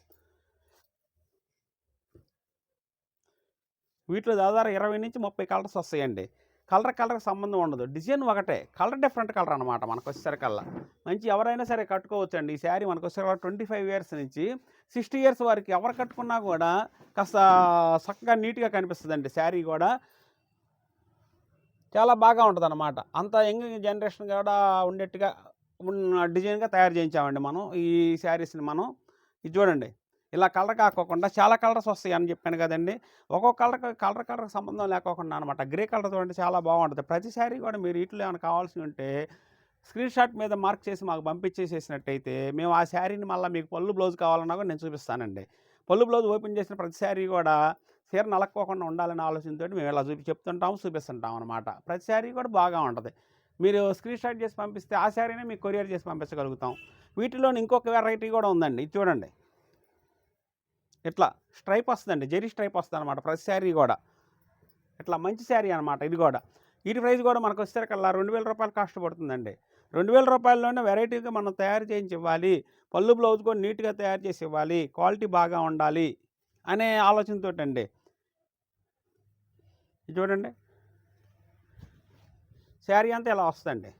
వీటిలో దాదాపు ఇరవై నుంచి ముప్పై కలర్స్ వస్తాయండి. కలర్ కలర్కి సంబంధం ఉండదు. డిజైన్ ఒకటే. కలర్ డిఫరెంట్ కలర్ అనమాట మనకు వచ్చేసరికల్లా మంచి ఎవరైనా సరే కట్టుకోవచ్చండి. ఈ శారీ మనకు వచ్చేసరికల్లా ట్వంటీ ఫైవ్ ఇయర్స్ నుంచి సిక్స్టీ ఇయర్స్ వరకు ఎవరు కట్టుకున్నా కూడా కాస్త చక్కగా నీట్గా కనిపిస్తుందండి శారీ కూడా. చాలా బాగా ఉంటుంది అనమాట అంత యంగ్ జనరేషన్ కూడా ఉండేట్టుగా ఉన్న డిజైన్గా తయారు చేయించామండి మనం ఈ శారీస్ని మనం. ఇది చూడండి. ఇలా కలర్ కాకోకుండా చాలా కలర్స్ వస్తాయి అని చెప్పాను కదండి. ఒక్కొక్క కలర్ కలర్ కలర్ సంబంధం లేకోకుండా అనమాట. గ్రే కలర్ చూడండి చాలా బాగుంటుంది. ప్రతి శారీ కూడా మీరు వీటిలో ఏమైనా కావాల్సి ఉంటే స్క్రీన్ షాట్ మీద మార్క్ చేసి మాకు పంపించేసేసినట్టయితే మేము ఆ శారీని మళ్ళీ మీకు పళ్ళు బ్లౌజ్ కావాలన్నా కూడా నేను చూపిస్తానండి. పళ్ళు బ్లౌజ్ ఓపెన్ చేసిన ప్రతి శారీ కూడా చీర నలక్కోకుండా ఉండాలనే ఆలోచనతో మేము ఇలా చూపి చెప్తుంటాము చూపిస్తుంటాం అనమాట. ప్రతి శారీ కూడా బాగా ఉంటుంది. మీరు స్క్రీన్ షాట్ చేసి పంపిస్తే ఆ శారీనే మీకు కొరియర్ చేసి పంపించగలుగుతాం. వీటిలో ఇంకొక వెరైటీ కూడా ఉందండి. ఇది చూడండి. ఇట్లా స్ట్రైప్ వస్తుందండి. జెరీ స్ట్రైప్ వస్తుంది అనమాట ప్రతి శారీ కూడా ఇట్లా మంచి శారీ అనమాట ఇది కూడా వీటి ప్రైస్ కూడా మనకు వచ్చేసరికల్లా రెండు వేల రూపాయలు కాస్ట్ పడుతుందండి. రెండు వేల రూపాయల్లోనే వెరైటీగా మనం తయారు చేయించి ఇవ్వాలి పళ్ళు బ్లౌజ్ కూడా నీట్గా తయారు చేసి ఇవ్వాలి క్వాలిటీ బాగా ఉండాలి అనే ఆలోచనతో అండి ఇది చూడండి. శారీ అంతా ఇలా వస్తుందండి.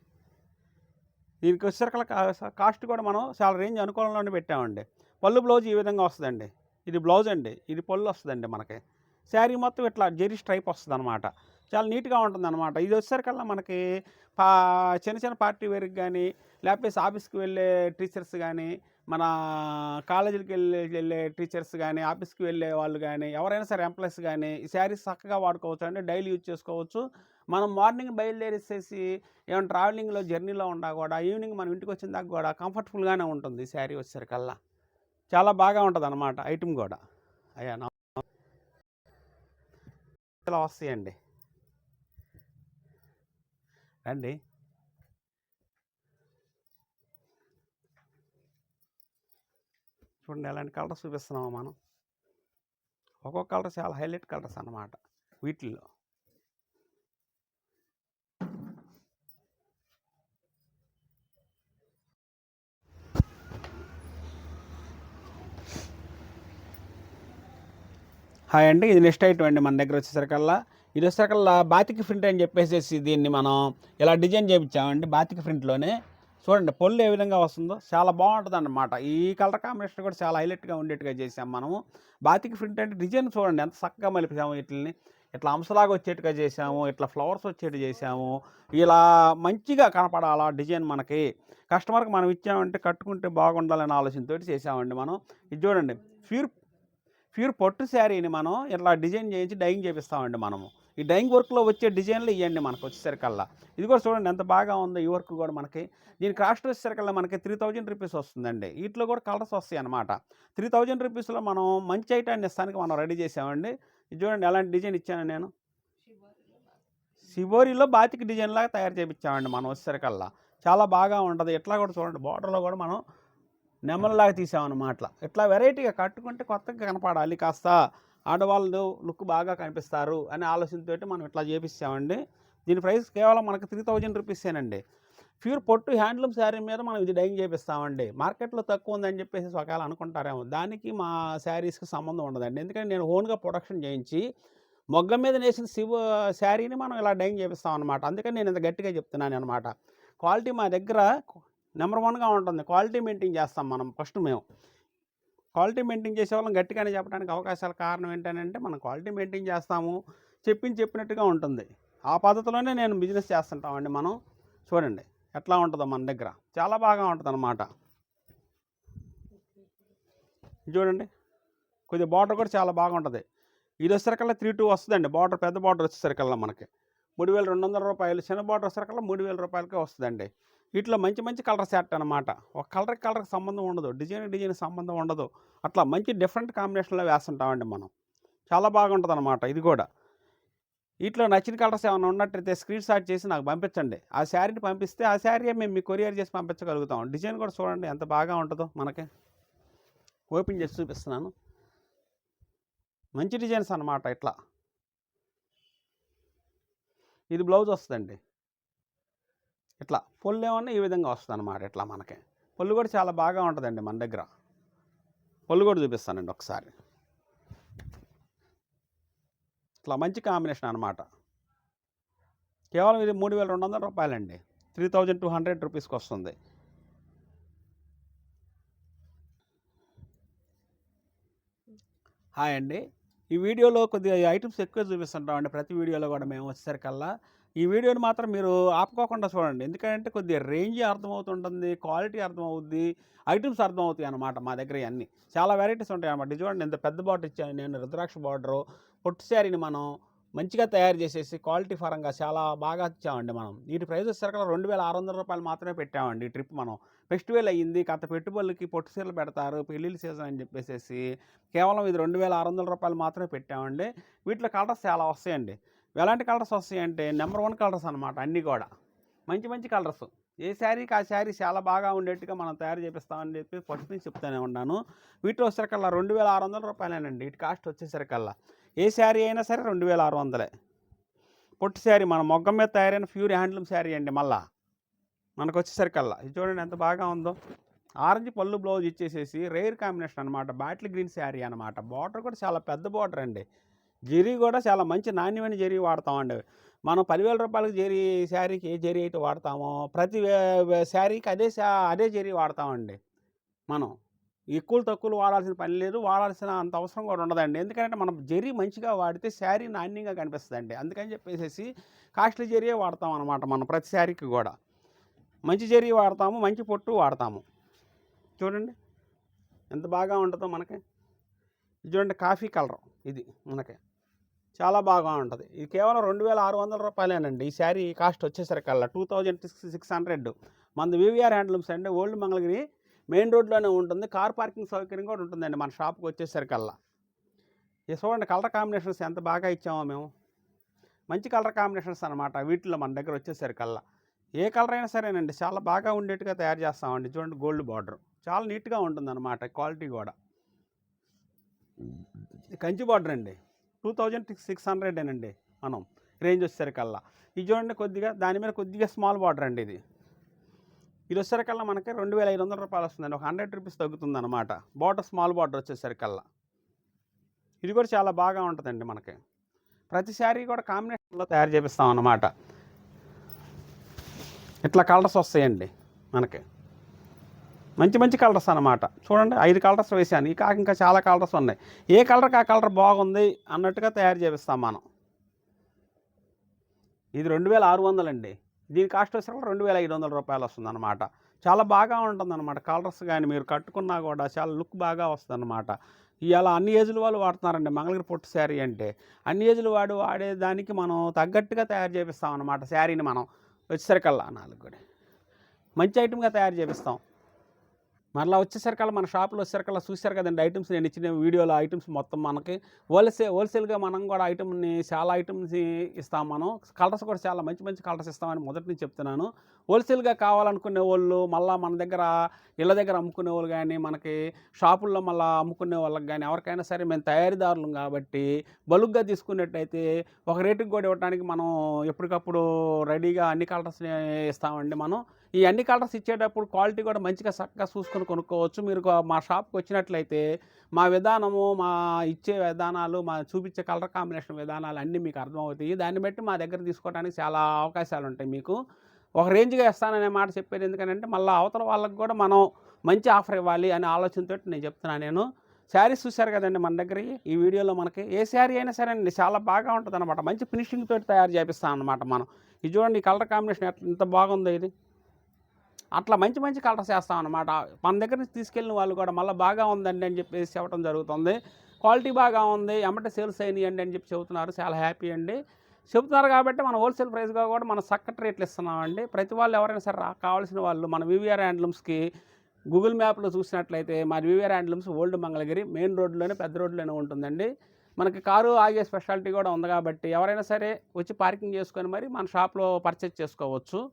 దీనికి వచ్చేసరికల్లా కాస్ట్ కూడా మనం చాలా రేంజ్ అనుకూలంలోనే పెట్టామండి. పళ్ళు బ్లౌజ్ ఈ విధంగా వస్తుందండి. ఇది బ్లౌజ్ అండి. ఇది పళ్ళు వస్తుందండి మనకి. శారీ మొత్తం ఇట్లా జెరీ స్ట్రైప్ వస్తుంది అనమాట చాలా నీట్గా ఉంటుంది అనమాట ఇది వచ్చేసరికల్లా మనకి పా చిన్న చిన్న పార్టీ వేర్కి కానీ లేకపోతే ఆఫీస్కి వెళ్ళే టీచర్స్ కానీ మన కాలేజీకి వెళ్ళే వెళ్ళే టీచర్స్ కానీ ఆఫీస్కి వెళ్ళే వాళ్ళు కానీ ఎవరైనా సరే ఎంప్లాయీస్ కానీ ఈ శారీస్ చక్కగా వాడుకోవచ్చు అండి. డైలీ యూజ్ చేసుకోవచ్చు. మనం మార్నింగ్ బయలుదేరేసేసి ఏమైనా ట్రావెలింగ్లో జర్నీలో ఉన్నా కూడా ఈవినింగ్ మనం ఇంటికి వచ్చిన దాకా కూడా కంఫర్టబుల్గానే ఉంటుంది ఈ శారీ వచ్చేసరికల్లా. చాలా బాగా ఉంటుంది అనమాట ఐటమ్ కూడా. అయ్యా ఇలా వస్తాయండి. రండి. చూడండి ఎలాంటి కలర్స్ చూపిస్తున్నామో మనం. ఒక్కొక్క కలర్ చాలా హైలైట్ కలర్స్ అన్నమాట వీటిల్లో. హాయ్ అండి. ఇది నెక్స్ట్ ఐటమ్ అండి మన దగ్గర వచ్చేసరికల్లా. ఇది వచ్చేసరికల్లా బాతిక్ ప్రింట్ అని చెప్పేసి దీన్ని మనం ఇలా డిజైన్ చేయించామండి బాతికి ప్రింట్లోనే. చూడండి పొల్లు ఏ విధంగా వస్తుందో చాలా బాగుంటుంది అన్నమాట ఈ కలర్ కాంబినేషన్ కూడా చాలా హైలైట్గా ఉండేట్టుగా చేసాం మనము. బాతికి ప్రింట్ అంటే డిజైన్ చూడండి ఎంత చక్కగా మలిపాము వీటిని ఇట్లా అంశలాగా వచ్చేట్టుగా చేసాము ఇట్లా ఫ్లవర్స్ వచ్చేట్టు చేసాము. ఇలా మంచిగా కనపడాలా డిజైన్ మనకి. కస్టమర్కి మనం ఇచ్చామంటే కట్టుకుంటే బాగుండాలనే ఆలోచనతో చేసామండి మనం. ఇది చూడండి ప్యూర్ ప్యూర్ పట్టు శారీని మనం ఇట్లా డిజైన్ చేయించి డైయింగ్ చేపిస్తామండి మనము. ఈ డైయింగ్ వర్క్లో వచ్చే డిజైన్లు ఇవ్వండి మనకు వచ్చేసరికల్లా. ఇది కూడా చూడండి ఎంత బాగా ఉందో ఈ వర్క్ కూడా మనకి. దీని కాస్ట్ వచ్చేసరికల్లా మనకి త్రీ థౌజండ్ రూపీస్ వస్తుందండి. వీటిలో కూడా కలర్స్ వస్తాయి అనమాట త్రీ థౌజండ్ రూపీస్లో మనం మంచి ఐటాన్ని ఇస్తానికి మనం రెడీ చేసామండి. ఇది చూడండి ఎలాంటి డిజైన్ ఇచ్చాను నేను. శివోరిలో బాతికి డిజైన్ లాగా తయారు చేయించామండి మనం వచ్చేసరికల్లా. చాలా బాగా ఉంటుంది. ఇట్లా కూడా చూడండి బార్డర్లో కూడా మనం నెమ్మలాగా తీసామన్నమాట ఇట్లా వెరైటీగా కట్టుకుంటే కొత్తగా కనపడాలి. కాస్త ఆడవాళ్ళు లుక్ బాగా కనిపిస్తారు అనే ఆలోచనతో మనం ఇట్లా చేపిస్తామండి. దీని ప్రైస్ కేవలం మనకు త్రీ థౌజండ్ రూపీసేనండి ప్యూర్ పొట్టు హ్యాండ్లూమ్ శారీ మీద మనం ఇది డైయింగ్ చేపిస్తామండి. మార్కెట్లో తక్కువ ఉందని చెప్పేసి ఒకవేళ అనుకుంటారేమో. దానికి మా శారీస్కి సంబంధం ఉండదండి. ఎందుకంటే నేను ఓన్గా ప్రొడక్షన్ చేయించి మొగ్గ మీద నేసిన శివ శారీని మనం ఇలా డైయింగ్ చేపిస్తాం అనమాట అందుకని నేను ఇంత గట్టిగా చెప్తున్నాను అనమాట క్వాలిటీ మా దగ్గర నెంబర్ వన్గా ఉంటుంది. క్వాలిటీ మెయింటైన్ చేస్తాం మనం ఫస్ట్ మేము. క్వాలిటీ మెయింటైన్ చేసే వాళ్ళం గట్టిగానే చెప్పడానికి అవకాశాల కారణం ఏంటంటే మనం క్వాలిటీ మెయింటైన్ చేస్తాము. చెప్పింది చెప్పినట్టుగా ఉంటుంది. ఆ పద్ధతిలోనే నేను బిజినెస్ చేస్తుంటామండి మనం. చూడండి ఎట్లా ఉంటుందో మన దగ్గర. చాలా బాగా ఉంటుంది అన్నమాట చూడండి. కొద్దిగా బార్డర్ కూడా చాలా బాగుంటుంది ఇది వచ్చేసరికల్లా త్రీ టూ వస్తుందండి. బార్డర్ పెద్ద బార్డర్ వచ్చేసరికల్లా మనకి. మూడు వేల రెండు వందల రూపాయలు. చిన్న బార్డర్ వచ్చేసరికల్లా మూడు వేల రూపాయలకే వస్తుందండి. వీటిలో మంచి మంచి కలర్ సెట్ అనమాట ఒక కలర్ కలర్కి సంబంధం ఉండదు. డిజైన్ డిజైన్ సంబంధం ఉండదు. అట్లా మంచి డిఫరెంట్ కాంబినేషన్లో వేస్తుంటామండి మనం. చాలా బాగుంటుంది అనమాట ఇది కూడా. వీటిలో నచ్చిన కలర్స్ ఏమైనా ఉన్నట్టయితే స్క్రీన్ షాట్ చేసి నాకు పంపించండి. ఆ శారీని పంపిస్తే ఆ శారీ మేము మీ కొరియర్ చేసి పంపించగలుగుతాం. డిజైన్ కూడా చూడండి ఎంత బాగా ఉంటుందో మనకి. ఓపెన్ చేసి చూపిస్తున్నాను. మంచి డిజైన్స్ అనమాట ఇట్లా. ఇది బ్లౌజ్ వస్తుందండి. ఇట్లా పొల్లు ఏమన్నా ఈ విధంగా వస్తుంది అనమాట ఇట్లా మనకి. పొల్లు కూడా చాలా బాగా ఉంటుందండి మన దగ్గర. పొల్లు కూడా చూపిస్తానండి ఒకసారి. ఇట్లా మంచి కాంబినేషన్ అనమాట కేవలం ఇది మూడు వేల రెండు వందల రూపాయలండి. త్రీ థౌజండ్ టూ హండ్రెడ్ రూపీస్కి వస్తుంది. హాయ్ అండి. ఈ వీడియోలో కొద్దిగా ఐటమ్స్ ఎక్కువ చూపిస్తుంటామండి. ప్రతి వీడియోలో కూడా మేము వచ్చేసరికల్లా ఈ వీడియోని మాత్రం మీరు ఆపుకోకుండా చూడండి. ఎందుకంటే కొద్దిగా రేంజ్ అర్థమవుతుంటుంది క్వాలిటీ అర్థమవుద్ది ఐటమ్స్ అర్థమవుతాయి అన్నమాట మా దగ్గర ఇవన్నీ చాలా వెరైటీస్ ఉంటాయి అన్నమాట. చూడండి ఇంత పెద్ద బాటర్ ఇచ్చాను నేను రుద్రాక్ష బార్డరు పొట్టు శారీని మనం మంచిగా తయారు చేసేసి క్వాలిటీ పరంగా చాలా బాగా ఇచ్చామండి మనం. వీటి ప్రైస్ వచ్చేసరికి రెండు వేల ఆరు వందల రూపాయలు మాత్రమే పెట్టామండి ఈ ట్రిప్ మనం. ఫెస్టివల్ అయ్యింది కాస్త పెట్టుబడులకి పొట్టు సీరలు పెడతారు పెళ్ళిళ్ళ సీజన్ అని చెప్పేసి కేవలం ఇది రెండు వేల ఆరు వందల రూపాయలు మాత్రమే పెట్టామండి. వీటిలో కలర్స్ చాలా వస్తాయండి. ఎలాంటి కలర్స్ వస్తాయంటే నెంబర్ వన్ కలర్స్ అనమాట అన్నీ కూడా. మంచి మంచి కలర్స్. ఏ శారీకి ఆ శారీ చాలా బాగా ఉండేట్టుగా మనం తయారు చేపిస్తామని చెప్పి ఫస్ట్ నుంచి చెప్తానే ఉన్నాను. వీటిలో వచ్చేసరికల్లా రెండు వేల ఆరు వందల రూపాయలేనండి. ఇటు కాస్ట్ వచ్చేసరికల్లా. ఏ శారీ అయినా సరే రెండు వేల ఆరు వందలే. పొట్టు శారీ మన మొగ్గం మీద తయారైన ప్యూర్ హ్యాండ్లూమ్ శారీ అండి మళ్ళా. మనకు వచ్చేసరికల్లా. ఇది చూడండి ఎంత బాగా ఉందో. ఆరెంజ్ పళ్ళు బ్లౌజ్ ఇచ్చేసేసి రేర్ కాంబినేషన్ అనమాట బాటిల్ గ్రీన్ శారీ అనమాట బార్డర్ కూడా చాలా పెద్ద బార్డర్ అండి. జరీ కూడా చాలా మంచి నాణ్యమైన జరీ వాడతామండి. మనం పదివేల రూపాయలకి జరీ శారీకి ఏ జరీ అయితే వాడతామో. ప్రతి శారీకి అదే అదే జరీ వాడతామండి మనం. ఎక్కువ తక్కువలు వాడాల్సిన పని లేదు వాడాల్సిన అంత అవసరం కూడా ఉండదండి. ఎందుకంటే మనం జరీ మంచిగా వాడితే శారీ నాణ్యంగా కనిపిస్తుందండి. అందుకని చెప్పేసి కాస్ట్లీ జరీయే వాడతాం అనమాట మనం ప్రతి శారీకి కూడా. మంచి జరీ వాడతాము మంచి పొట్టు వాడతాము. చూడండి. ఎంత బాగా ఉంటుందో మనకి. చూడండి కాఫీ కలర్ ఇది మనకి. చాలా బాగా ఉంటుంది. ఇది కేవలం రెండు వేల ఆరు వందల రూపాయలేనండి. ఈ శారీ కాస్ట్ వచ్చేసరికల్లా two thousand six six hundred. మనది వివిఆర్ హ్యాండ్లూమ్స్ అండి. ఓల్డ్ మంగళగిరి మెయిన్ రోడ్లోనే ఉంటుంది. కార్ పార్కింగ్ సౌకర్యం కూడా ఉంటుందండి మన షాప్కి వచ్చేసరికల్లా ఇది చూడండి కలర్ కాంబినేషన్స్ ఎంత బాగా ఇచ్చామో మేము. మంచి కలర్ కాంబినేషన్స్ అనమాట వీటిలో మన దగ్గర వచ్చేసరికల్లా ఏ కలర్ అయినా సరేనండి. చాలా బాగా ఉండేట్టుగా తయారు చేస్తామండి. చూడండి గోల్డ్ బార్డర్. చాలా నీట్గా ఉంటుంది అనమాట క్వాలిటీ కూడా. ఇది కంచి బార్డర్ అండి. టూ థౌజండ్ సిక్స్ హండ్రెడ్ అండి మనం రేంజ్ వచ్చేసరికల్లా. ఇది చూడండి కొద్దిగా దాని మీద కొద్దిగా స్మాల్ బార్డర్ అండి ఇది. ఇది వచ్చేసరికల్లా మనకి రెండు వేల ఐదు వందల రూపాయలు వస్తుందండి ఒక హండ్రెడ్ రూపీస్ తగ్గుతుంది అనమాట బార్డర్ స్మాల్ బార్డర్ వచ్చేసరికల్లా. ఇది కూడా చాలా బాగా ఉంటుందండి మనకి. ప్రతి శారీ కూడా కాంబినేషన్లో తయారు చేపిస్తాం అన్నమాట ఇట్లా కలర్స్ వస్తాయండి మనకి. మంచి మంచి కలర్స్ అన్నమాట. చూడండి ఐదు కలర్స్ వేసాను ఈ కాక ఇంకా చాలా కలర్స్ ఉన్నాయి. ఏ కలర్కి ఆ కలర్ బాగుంది అన్నట్టుగా తయారు చేపిస్తాం మనం. ఇది రెండు వేల ఆరు వందలండి దీని కాస్ట్ వచ్చేసరికి రెండు వేల ఐదు వందల రూపాయలు వస్తుంది అనమాట చాలా బాగా ఉంటుందన్నమాట కలర్స్ కానీ మీరు కట్టుకున్నా కూడా చాలా లుక్ బాగా వస్తుంది అనమాట ఇవాళ అన్ని ఏజ్ల వాళ్ళు వాడుతున్నారండి. మంగళగిరి పొట్టు శారీ అంటే. అన్ని ఏజ్ల వాడు వాడే దానికి మనం తగ్గట్టుగా తయారు చేపిస్తాం అనమాట శారీని మనం. వచ్చేసరికల్లా నాలుగు కూడా. మంచి ఐటమ్గా తయారు చేపిస్తాం. మరలా వచ్చేసరికల్లా మన షాప్లో వచ్చేసరికల్లా చూశారు కదండి ఐటమ్స్ నేను ఇచ్చిన వీడియోలో ఐటమ్స్ మొత్తం మనకి. హోల్సేల్ హోల్సేల్గా మనం కూడా ఐటమ్ని చాలా ఐటమ్స్ ఇస్తాం మనం. కలర్స్ కూడా చాలా మంచి మంచి కలర్స్ ఇస్తామని మొదటి నుంచి చెప్తున్నాను. హోల్సేల్గా కావాలనుకునే వాళ్ళు మళ్ళీ మన దగ్గర ఇళ్ళ దగ్గర అమ్ముకునే వాళ్ళు కానీ మనకి షాపుల్లో మళ్ళీ అమ్ముకునే వాళ్ళకి కానీ ఎవరికైనా సరే మేము తయారీదారులు కాబట్టి బలుగ్గా తీసుకున్నట్టయితే ఒక రేటుకి కూడా ఇవ్వడానికి మనం ఎప్పటికప్పుడు రెడీగా అన్ని కలర్స్ని ఇస్తామండి మనం. ఈ అన్ని కలర్స్ ఇచ్చేటప్పుడు క్వాలిటీ కూడా మంచిగా చక్కగా చూసుకొని కొనుక్కోవచ్చు. మీరు మా షాప్కి వచ్చినట్లయితే మా విధానము మా ఇచ్చే విధానాలు మా చూపించే కలర్ కాంబినేషన్ విధానాలు అన్నీ మీకు అర్థమవుతాయి. దాన్ని బట్టి మా దగ్గర తీసుకోవడానికి చాలా అవకాశాలు ఉంటాయి మీకు. ఒక రేంజ్గా ఇస్తాననే మాట చెప్పేది ఎందుకంటే మళ్ళీ అవతల వాళ్ళకి కూడా మనం మంచి ఆఫర్ ఇవ్వాలి అనే ఆలోచనతో నేను చెప్తున్నాను నేను. శారీస్ చూశారు కదండి మన దగ్గర ఈ వీడియోలో మనకి ఏ శారీ అయినా సరే అండి చాలా బాగా ఉంటుంది అనమాట మంచి ఫినిషింగ్ తోటి తయారు చేపిస్తాం అనమాట మనం. ఇది చూడండి ఈ కలర్ కాంబినేషన్ ఎంత బాగుందో ఇది. అట్లా మంచి మంచి కలర్స్ వేస్తాం అనమాట మన దగ్గర నుంచి తీసుకెళ్ళిన వాళ్ళు కూడా మళ్ళీ బాగా ఉందండి అని చెప్పేసి చెప్పడం జరుగుతుంది. క్వాలిటీ బాగా ఉంది. ఎమ్మటే సేల్స్ అయినాయండి అని చెప్పి చెబుతున్నారు. చాలా హ్యాపీ అండి. చెబుతున్నారు కాబట్టి మనం హోల్సేల్ ప్రైస్గా కూడా మనం చక్కటి రేట్లు ఇస్తున్నామండి. ప్రతి వాళ్ళు ఎవరైనా సరే రా- కావాల్సిన వాళ్ళు మన వివిఆర్ హ్యాండ్లూమ్స్కి గూగుల్ మ్యాప్లో చూసినట్లయితే మన VVR handlooms old Mangalagiri main రోడ్లోనే పెద్ద రోడ్లోనే ఉంటుందండి. మనకి కారు ఆగే స్పెషాలిటీ కూడా ఉంది కాబట్టి ఎవరైనా సరే వచ్చి పార్కింగ్ చేసుకొని మరి మన షాప్లో పర్చేజ్ చేసుకోవచ్చు.